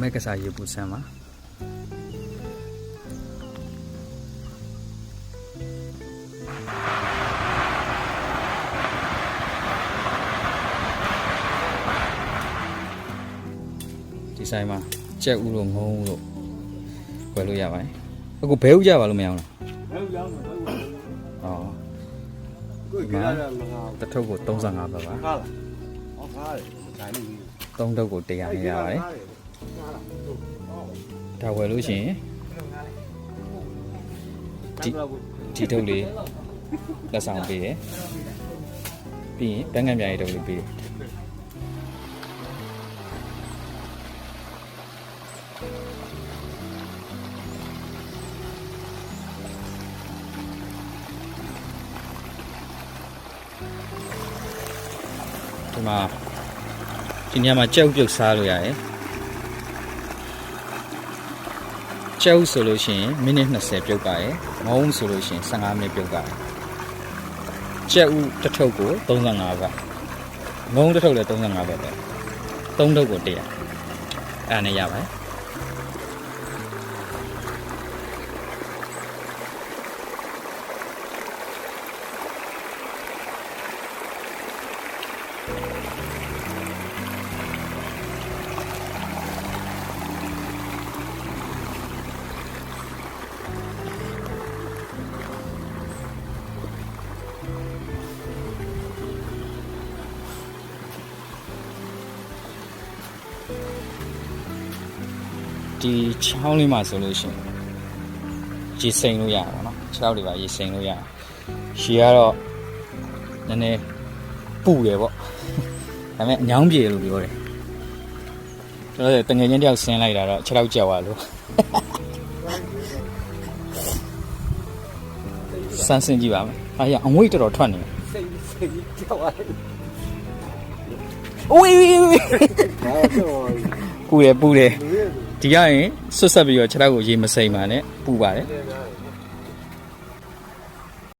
မဲကစားရေပူဆန်းပါဒီဆိုင်မှာကြက်ဥလို့ငုံဥလို့ဝယ်လို့ရပါတယ်အခုဘဲဥကြပါလို့မရအောင်လားဘယ်ရောက်မှာလဲဩကိုကြရတာမငါတစ်ထုပ်ကို35ဘတ်ပါကားလားဟောကားတယ်ဒါနဲ့ကြီးသုံးထုပ်ကို100နဲ့ရပါတယ် ဒါဝယ်လို့ရှိရင်ဒီဒီထုပ်လေးလက်ဆောင်ပေးတယ်ပြီးရင်တန်းငံပြားရေးထုပ်လေးပေးတယ်ဒီမှာဒီညမှာကြောက်ပြုတ်စားလို့ရတယ် ကြောက်ဆိုလို့ရှိရင်မိနစ်20ပြုတ်ပါတယ်ငုံဆိုလို့ရှိရင်15မိနစ်ပြုတ်ပါတယ်ကြက်ဥတစ်ထုပ်ကို35ဘတ်ငုံတစ်ထုပ်လည်း35ဘတ်ပဲသုံးထုပ်ကို100အဲ့ဒါနဲ့ရပါတယ် ဒီချောင်းလေးမှာဆိုလို့ရှိရင်ရေစိမ်လို့ရတာပေါ့နော်ခြေထောက်တွေပါရေစိမ်လို့ရတာရှည်ကတော့နည်းနည်းပူတယ်ပေါ့ဒါပေမဲ့အညောင်းပြေလို့ပြောတယ်ကျွန်တော်တငယ်ချင်းတယောက်ဆင်းလိုက်တာတော့ခြေထောက်ကြောက်ရလို့စမ်းစင်းကြည့်ပါမယ်အားရအငွေ့တော်တော်ထွက်နေတယ်စိတ်စိတ်ကြောက်ရတယ်ဝေးဝေးဝေးဟာတော့ ပူတယ်ပူတယ်လူရဲ့ဒီကရင်ဆွတ်ဆက်ပြီးတော့ခြေထောက်ကိုရေမစိမ်ပါနဲ့ပူပါတယ်လူရဲ့